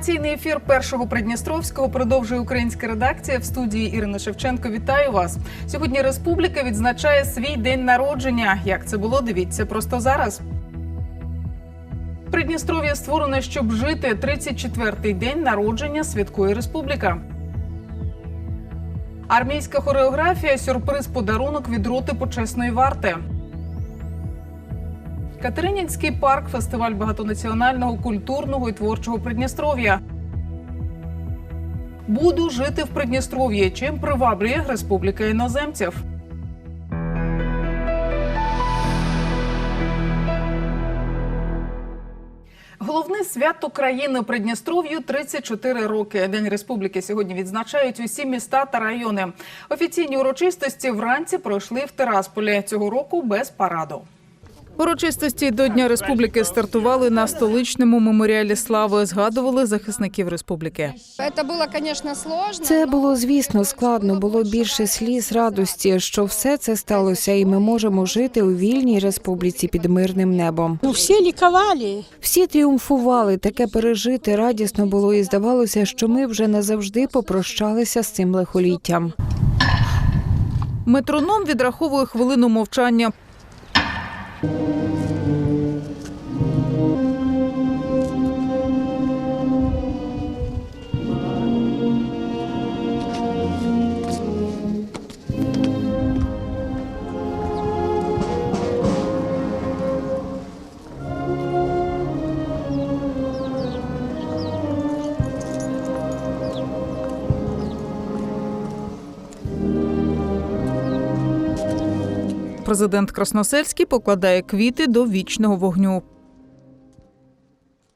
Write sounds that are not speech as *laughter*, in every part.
Інформаційний ефір першого Придністровського продовжує українська редакція в студії Ірина Шевченко. Вітаю вас. Сьогодні Республіка відзначає свій день народження. Як це було? Дивіться просто зараз. Придністров'я створене, щоб жити 34-й день народження святкує республіка. Армійська хореографія сюрприз подарунок від роти почесної варти. Катеринінський парк фестиваль багатонаціонального культурного і творчого Придністров'я. Буду жити в Придністров'ї. Чим приваблює республіка іноземців? Головне свято країни Придністров'ю 34 роки. День республіки сьогодні відзначають усі міста та райони. Офіційні урочистості вранці пройшли в Тирасполі цього року без параду. Урочистості до Дня республіки стартували на столичному меморіалі слави. Згадували захисників республіки. Це було звісно складно. Було більше сліз радості, що все це сталося, і ми можемо жити у вільній республіці під мирним небом. Ну, все ликовали. Всі тріумфували. Таке пережити радісно було, і здавалося, що ми вже назавжди попрощалися з цим лихоліттям. Метроном відраховує хвилину мовчання. Thank you. Президент Красносельський покладає квіти до вічного вогню.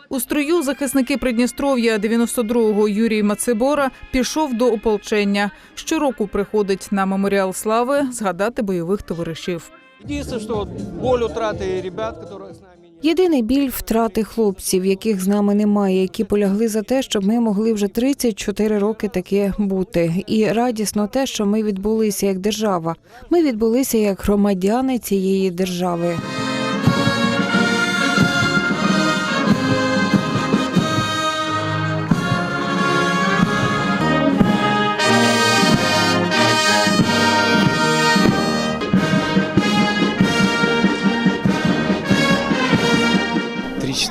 У строю захисники Придністров'я 92-го Юрій Мацебора пішов до ополчення. Щороку приходить на меморіал слави згадати бойових товаришів. Дійсно, що боль утраты ребят, які з нами Єдиний біль втрати хлопців, яких з нами немає, які полягли за те, щоб ми могли вже 34 роки таке бути. І радісно те, що ми відбулися як держава. Ми відбулися як громадяни цієї держави.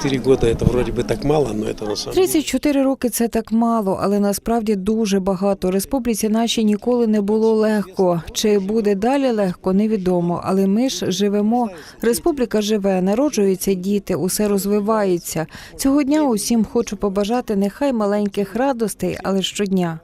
Три-четыре года это вроде бы так мало, но это на самом деле 34 роки це так мало, але насправді дуже багато. Республіці нашій ніколи не було легко. Чи буде далі легко, невідомо. Але ми ж живемо. Республіка живе, народжуються діти, усе розвивається. Цього дня усім хочу побажати нехай маленьких радостей, але щодня.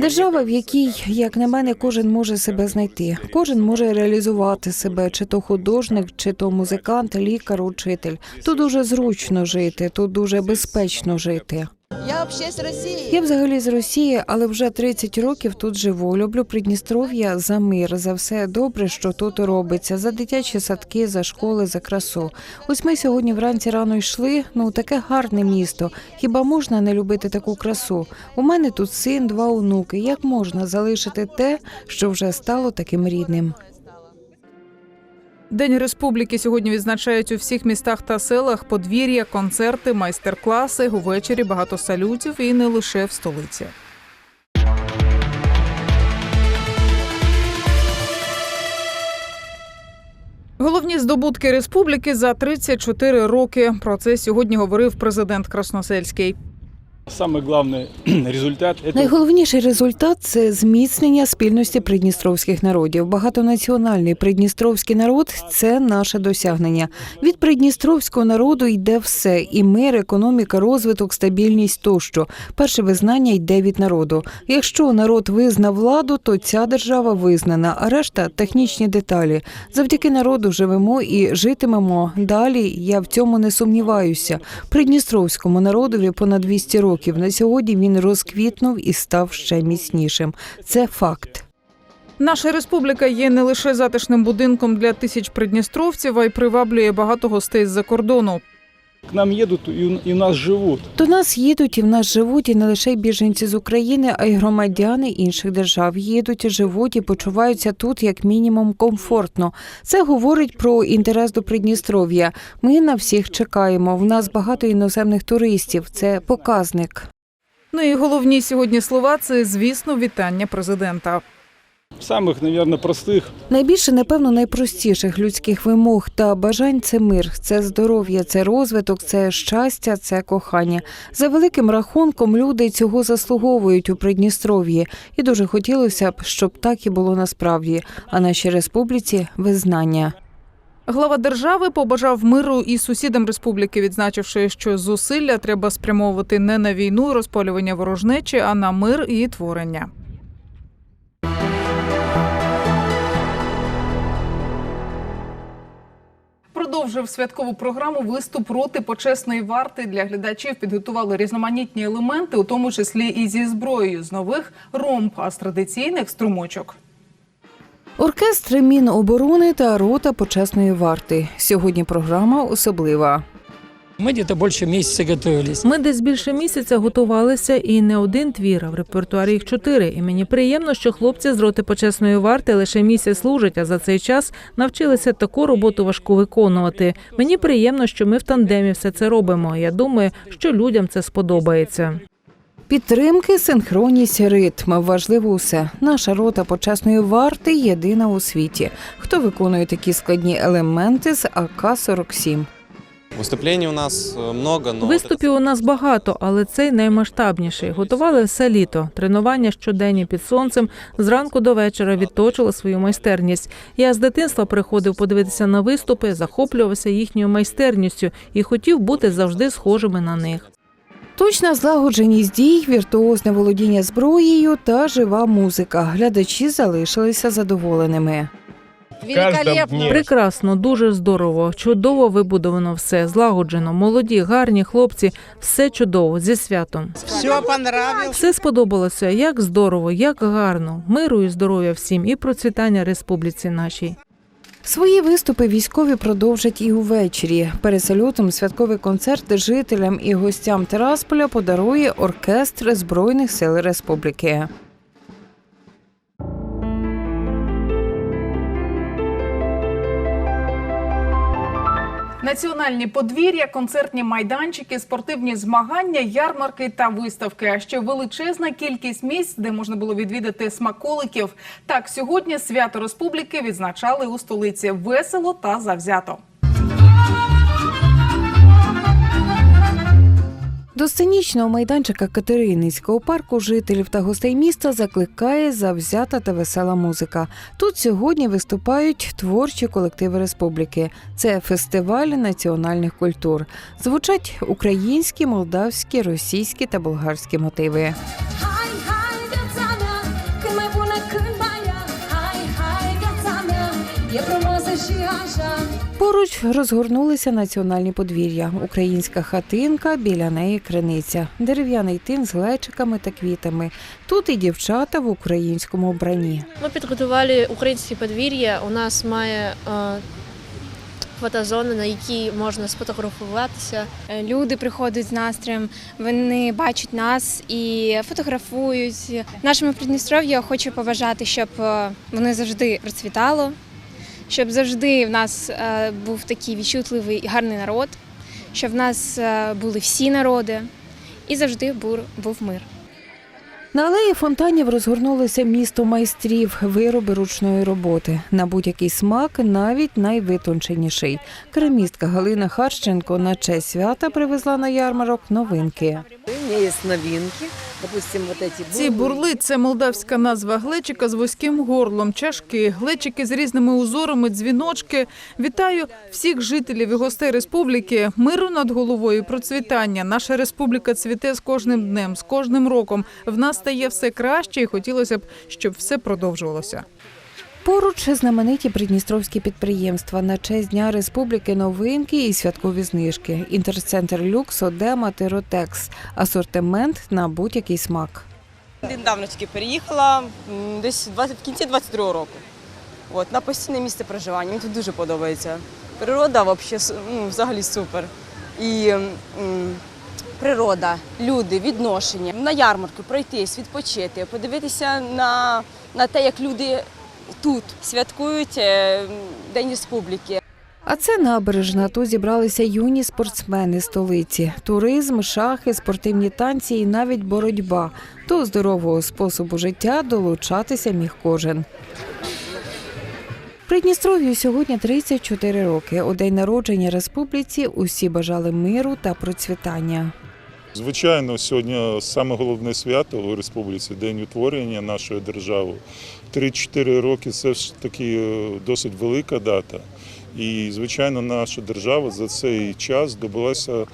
Держава, в якій, як на мене, кожен може себе знайти. Кожен може реалізувати себе, чи то художник, чи то музикант, лікар, учитель. Тут дуже зручно жити, тут дуже безпечно жити. Я вообще с России. Я взагалі з Росії, але вже 30 років тут живу. Люблю Придністров'я за мир, за все добре, що тут робиться, за дитячі садки, за школи, за красу. Ось ми сьогодні вранці рано йшли. Ну таке гарне місто. Хіба можна не любити таку красу? У мене тут син, два онуки. Як можна залишити те, що вже стало таким рідним? День республіки сьогодні відзначають у всіх містах та селах подвір'я, концерти, майстер-класи. Увечері багато салютів і не лише в столиці. Головні здобутки республіки за 34 роки. Про це сьогодні говорив президент Красносельський. Самый главный *clears throat* результат – это Найголовніший результат це зміцнення спільності придністровських народів. Багатонаціональний придністровський народ це наше досягнення. Від придністровського народу йде все: і мир, економіка, розвиток, стабільність тощо. Перше визнання йде від народу. Якщо народ визнав владу, то ця держава визнана, а решта технічні деталі. Завдяки народу живемо і житимемо далі. Я в цьому не сумніваюся. Придністровському народові понад 200 років. На сьогодні він розквітнув і став ще міцнішим. Це факт. Наша республіка є не лише затишним будинком для тисяч придністровців, а й приваблює багато гостей з-за кордону. К нам едут и у- и у нас живут. До нас їдуть і в нас живуть і не лише біженці з України, а й громадяни інших держав. Їдуть, живуть і почуваються тут як мінімум комфортно. Це говорить про інтерес до Придністров'я. Ми на всіх чекаємо. В нас багато іноземних туристів. Це показник. Ну і головні сьогодні слова це, звісно, вітання президента. Самых, наверное, простых. Найбільше, напевно, найпростіших людських вимог та бажань це мир, це здоров'я, це розвиток, це щастя, це кохання. За великим рахунком люди цього заслуговують у Придністров'ї, і дуже хотілося б, щоб так і було насправді. А нашій республіці визнання. Глава держави побажав миру і сусідам республіки, відзначивши, що зусилля треба спрямовувати не на війну, розпалювання ворожнечі, а на мир і творення. Продовжив святкову програму виступ проти почесної варти для глядачів. Підготували різноманітні елементи, у тому числі і зі зброєю з нових ромб, а з традиційних струмочок. Оркестр Міноборони та рота почесної варти. Сьогодні програма особлива. Мы где-то больше месяца готовились. Ми десь більше місяця готувалися, і не один твір, а в репертуарі їх чотири. І мені приємно, що хлопці з роти почесної варти лише місяць служать, а за цей час навчилися таку роботу важку виконувати. Мені приємно, що ми в тандемі все це робимо. Я думаю, що людям це сподобається. Підтримки, синхронність, ритм важливо усе. Наша рота почесної варти єдина у світі. Хто виконує такі складні елементи з АК-47? Выступлений у нас э, много, но... Виступів у нас багато, але цей наймасштабніший. Готували все літо. Тренування щоденні під сонцем. Зранку до вечора відточили свою майстерність. Я з дитинства приходив подивитися на виступи, захоплювався їхньою майстерністю і хотів бути завжди схожими на них. Точна злагодженість дій, віртуозне володіння зброєю та жива музика. Глядачі залишилися задоволеними. Великолепно. Прекрасно, дуже здорово, чудово вибудовано все, злагоджено, молоді, гарні хлопці, все чудово зі святом. Все понравилось. Все сподобалося, як здорово, як гарно. Миру і здоров'я всім і процвітання республіці нашій. Свої виступи військові продовжать і увечері. Пересольотом святковий концерт жителям і гостям Терасполя подарує оркестр Збройних сил Республіки. Національні подвір'я, концертні майданчики, спортивні змагання, ярмарки та виставки. А ще величезна кількість місць, де можна було відвідати смаколиків. Так, сьогодні свято республіки відзначали у столиці весело та завзято. До сценічного майданчика Катерининського парку жителів та гостей міста закликає завзята та весела музика. Тут сьогодні виступають творчі колективи республіки. Це фестиваль національних культур. Звучать українські, молдавські, російські та болгарські мотиви. Поруч розгорнулися національні подвір'я. Українська хатинка, біля неї криниця, дерев'яний тин з глечиками та квітами. Тут і дівчата в українському вбранні. Ми підготували українські подвір'я. У нас має е, фотозона, на якій можна сфотографуватися. Люди приходять з настроєм, вони бачать нас і фотографують. Нашому Придністров'ю хочу побажати, щоб е, воно завжди процвітало, щоб завжди в нас е, був такий відчутливий і гарний народ, щоб в нас е, були всі народи і завжди був, був мир. На алеї фонтанів розгорнулося місто майстрів, вироби ручної роботи. На будь-який смак, навіть найвитонченіший. Керамістка Галина Харченко на честь свята привезла на ярмарок новинки. У меня есть новинки. Допустим, вот эти Ці бурли це молдавська назва глечика з вузьким горлом, чашки, глечики з різними узорами, дзвіночки. Вітаю всіх жителів і гостей республіки. Миру над головою, процвітання. Наша республіка цвіте з кожним днем, з кожним роком. В нас стає все краще, і хотілося б, щоб все продовжувалося. Поруч знамениті придністровські підприємства на честь Дня Республіки новинки і святкові знижки. Інтерцентр Люкс, Одема, Тиротекс. Асортимент на будь-який смак. Недавно тільки переїхала, десь 20, в кінці 22 року. От, на постійне місце проживання. Мені тут дуже подобається. Природа с- ну, взагалі супер. і м, природа, люди, відношення. На ярмарку пройтись, відпочити, подивитися на, на те, як люди тут святкують е, День Республіки. А це набережна. Тут зібралися юні спортсмени столиці. Туризм, шахи, спортивні танці і навіть боротьба. До здорового способу життя долучатися міг кожен. Придністров'ю сьогодні 34 роки. У день народження республіці усі бажали миру та процвітання. Звичайно, сьогодні саме головне свято у республіці День утворення нашої держави. 3-4 роки це ж таки е, досить велика дата. І, звичайно, наша держава за цей час добилася,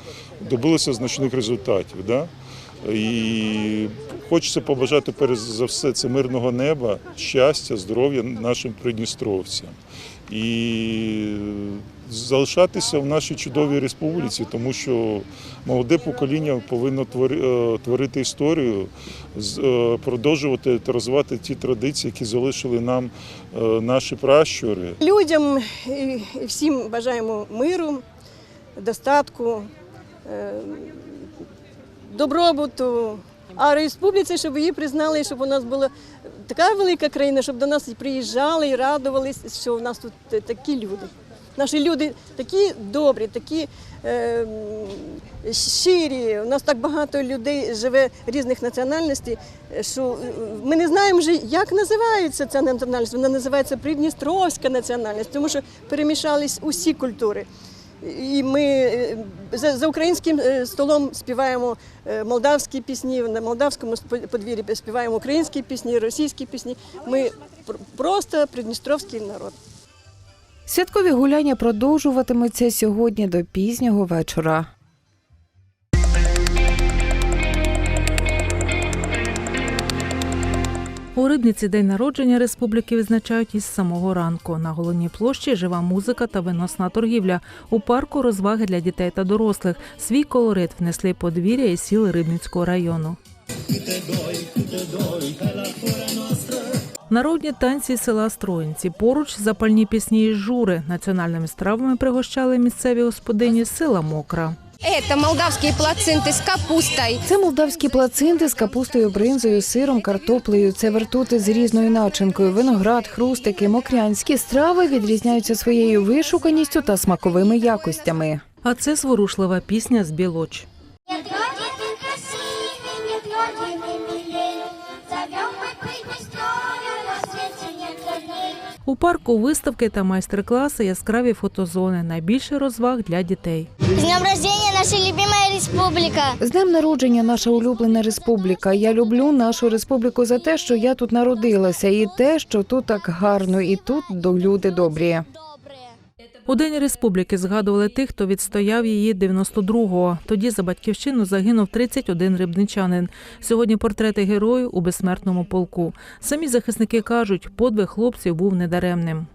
добилася значних результатів. Да? І хочеться побажати перш за все це мирного неба, щастя, здоров'я нашим придністровцям. І залишатися в нашій чудовій республіці, тому що молоде покоління повинно е, творити історію, е, продовжувати розвивати ті традиції, які залишили нам е, наші пращури. Людям і всім бажаємо миру, достатку, добробуту. А республіці, щоб її признали, щоб у нас була така велика країна, щоб до нас приїжджали і радувались, що у нас тут такі люди. Наші люди такі добрі, такі е, щирі. У нас так багато людей живе різних національностей, що е, ми не знаємо вже, як називається ця національність. Вона називається Придністровська національність, тому що перемішались усі культури. І ми е, за, за українським е, столом співаємо е, молдавські пісні, на молдавському подвір'ї співаємо українські пісні, російські пісні. Ми просто придністровський народ. Святкові гуляння продовжуватимуться сьогодні до пізнього вечора. У Рибниці день народження республіки відзначають із самого ранку. На головній площі жива музика та виносна торгівля. У парку розваги для дітей та дорослих. Свій колорит внесли подвір'я і сіли Рибницького району. Народні танці села Строїнці. Поруч запальні пісні із жури. Національними стравами пригощали місцеві господині з села Мокра. Це молдавські плацинти з капустою. Це молдавські плацинти з капустою, бринзою, сиром, картоплею. Це вертути з різною начинкою, виноград, хрустики, мокрянські страви відрізняються своєю вишуканістю та смаковими якостями. А це зворушлива пісня з Білоч. Медведи ты красивый, медведи мы милей, зовем мы Приднестровье, на свете нет родней. У парку виставки та майстер-класи, яскраві фотозони, найбільше розваг для дітей. С днем рождения, наша любимая республика! З днем народження наша улюблена республіка. Я люблю нашу республіку за те, що я тут народилася, і те, що тут так гарно, і тут до- люди добрі. У День республіки згадували тих, хто відстояв її 92-го. Тоді за батьківщину загинув 31 рибничанин. Сьогодні портрети героїв у безсмертному полку. Самі захисники кажуть, подвиг хлопців був недаремним.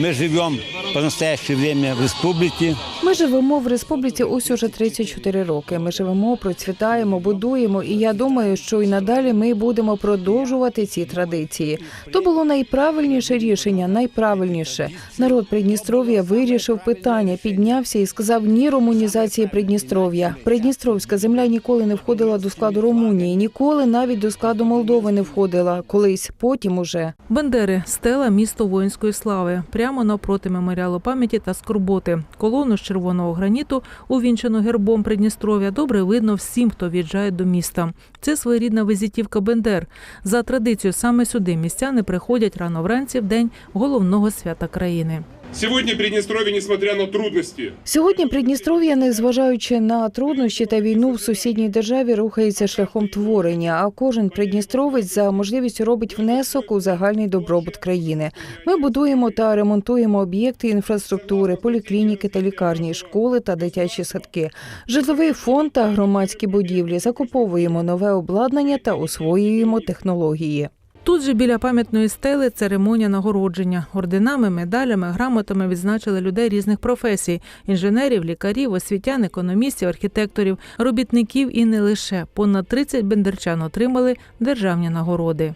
Мы живем по настоящее время в республике. Ми живемо в республіці ось уже 34 роки. Ми живемо, процвітаємо, будуємо, і я думаю, що і надалі ми будемо продовжувати ці традиції. То було найправильніше рішення, найправильніше. Народ Придністров'я вирішив питання, піднявся і сказав ні румунізації Придністров'я. Придністровська земля ніколи не входила до складу Румунії, ніколи навіть до складу Молдови не входила. Колись потім уже. Бендери стела місто воїнської слави, прямо навпроти меморіалу пам'яті та скорботи. Колону з червоного граніту, увінчену гербом Придністров'я, добре видно всім, хто в'їжджає до міста. Це своєрідна візитівка Бендер. За традицією саме сюди містяни приходять рано вранці в день головного свята країни. Сегодня Приднестровье, несмотря на трудности, Сьогодні Придністров'я, незважаючи на труднощі та війну в сусідній державі, рухається шляхом творення. А кожен придністровець за можливістю робить внесок у загальний добробут країни. Ми будуємо та ремонтуємо об'єкти інфраструктури, поліклініки та лікарні, школи та дитячі садки, житловий фонд та громадські будівлі. Закуповуємо нове обладнання та освоюємо технології. Тут же біля пам'ятної стели церемонія нагородження. Орденами, медалями, грамотами відзначили людей різних професій: інженерів, лікарів, освітян, економістів, архітекторів, робітників і не лише. Понад 30 бендерчан отримали державні нагороди.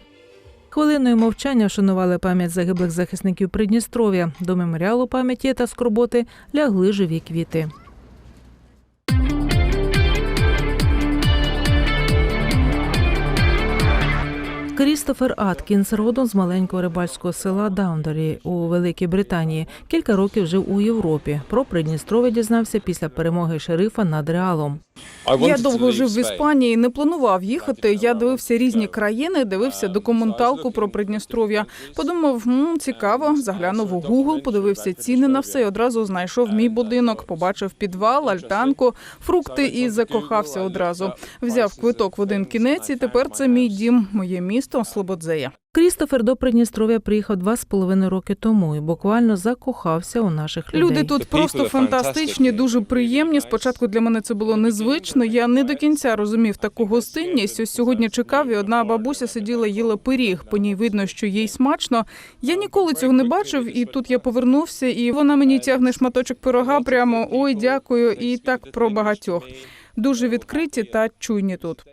Хвилиною мовчання вшанували пам'ять загиблих захисників Придністров'я. До меморіалу пам'яті та скорботи лягли живі квіти. Крістофер Аткінс родом з маленького рибальського села Даундарі у Великій Британії. Кілька років жив у Європі. Про Придністров'я дізнався після перемоги шерифа над Реалом. Я довго жив в Іспанії, не планував їхати. Я дивився різні країни, дивився документалку про Придністров'я. Подумав, «М, цікаво, заглянув у Google, подивився ціни на все. і Одразу знайшов мій будинок, побачив підвал, альтанку, фрукти і закохався одразу. Взяв квиток в один кінець, і тепер це мій дім, моє місто Слободзея. Крістофер до Придністров'я приїхав два з половиною роки тому і буквально закохався у наших людей. Люди тут просто фантастичні, дуже приємні. Спочатку для мене це було незвично. Я не до кінця розумів таку гостинність. Ось сьогодні чекав, і одна бабуся сиділа, їла пиріг. По ній видно, що їй смачно. Я ніколи цього не бачив, і тут я повернувся, і вона мені тягне шматочок пирога. Прямо ой, дякую, і так про багатьох. Дуже відкриті та чуйні тут.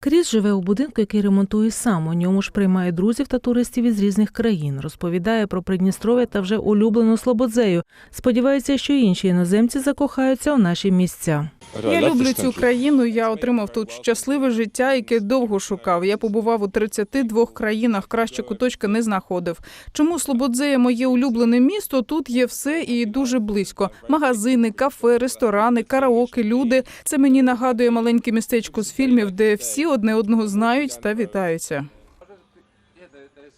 Кріс живе у будинку, який ремонтує сам. У ньому ж приймає друзів та туристів із різних країн. Розповідає про Придністров'я та вже улюблену Слободзею. Сподівається, що інші іноземці закохаються у наші місця. Я люблю цю країну. Я отримав тут щасливе життя, яке довго шукав. Я побував у 32 країнах, краще куточка не знаходив. Чому Слободзея моє улюблене місто? Тут є все і дуже близько. Магазини, кафе, ресторани, караоке, люди. Це мені нагадує маленьке містечко з фільмів, де всі одне одного знають та вітаються.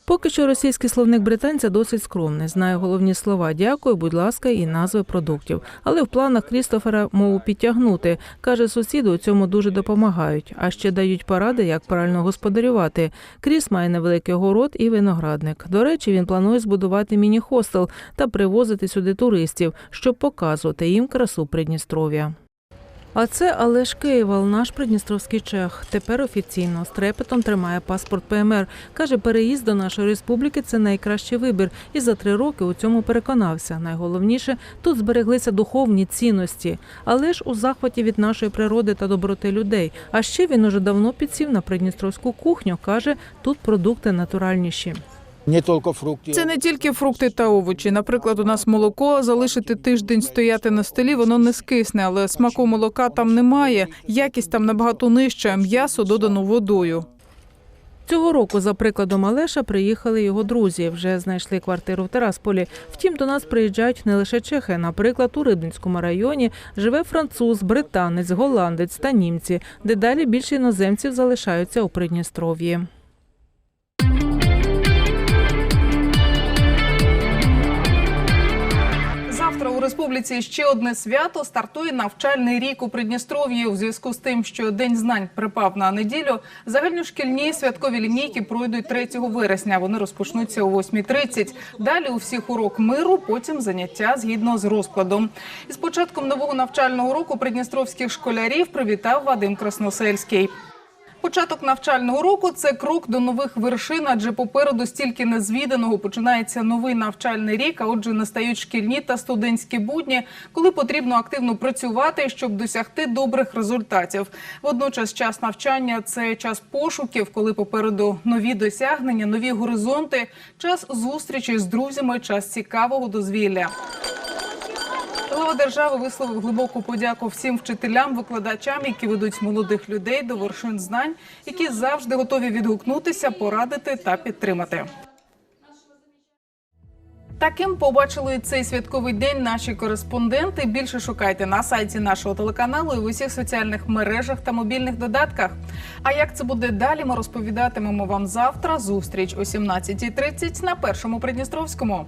Поки що російський словник британця досить скромний. Знає головні слова дякую, будь ласка, і назви продуктів. Але в планах Крістофера мову підтягнути. Каже, сусіди у цьому дуже допомагають, а ще дають поради, як правильно господарювати. Кріс має невеликий город і виноградник. До речі, він планує збудувати міні-хостел та привозити сюди туристів, щоб показувати їм красу Придністров'я. А це Алеш Києвал, наш придністровський чех. Тепер офіційно з трепетом тримає паспорт ПМР. Каже, переїзд до нашої республіки це найкращий вибір. І за три роки у цьому переконався. Найголовніше тут збереглися духовні цінності. Але ж у захваті від нашої природи та доброти людей. А ще він уже давно підсів на придністровську кухню. каже, тут продукти натуральніші. Не тільки фрукти. Це не тільки фрукти та овочі. Наприклад, у нас молоко залишити тиждень стояти на столі, воно не скисне, але смаку молока там немає. Якість там набагато нижча, м'ясо додано водою. Цього року, за прикладом Алеша, приїхали його друзі. Вже знайшли квартиру в Терасполі. Втім, до нас приїжджають не лише чехи. Наприклад, у Рибницькому районі живе француз, британець, голландець та німці. Дедалі більше іноземців залишаються у Придністров'ї. Республіці ще одне свято стартує навчальний рік у Придністров'ї. У зв'язку з тим, що День знань припав на неділю. Загальношкільні святкові лінійки пройдуть 3 вересня. Вони розпочнуться о 8.30. Далі у всіх урок миру, потім заняття згідно з розкладом. Із початком нового навчального року придністровських школярів привітав Вадим Красносельський. Початок навчального року це крок до нових вершин, адже попереду стільки незвіданого починається новий навчальний рік. А отже, настають шкільні та студентські будні, коли потрібно активно працювати, щоб досягти добрих результатів. Водночас, час навчання це час пошуків, коли попереду нові досягнення, нові горизонти, час зустрічі з друзями, час цікавого дозвілля. Глава держави висловив глибоку подяку всім вчителям, викладачам, які ведуть молодих людей до вершин знань, які завжди готові відгукнутися, порадити та підтримати. Таким побачили цей святковий день наші кореспонденти. Більше шукайте на сайті нашого телеканалу і в усіх соціальних мережах та мобільних додатках. А як це буде далі? Ми розповідатимемо вам завтра. Зустріч о 17.30 на першому Придністровському.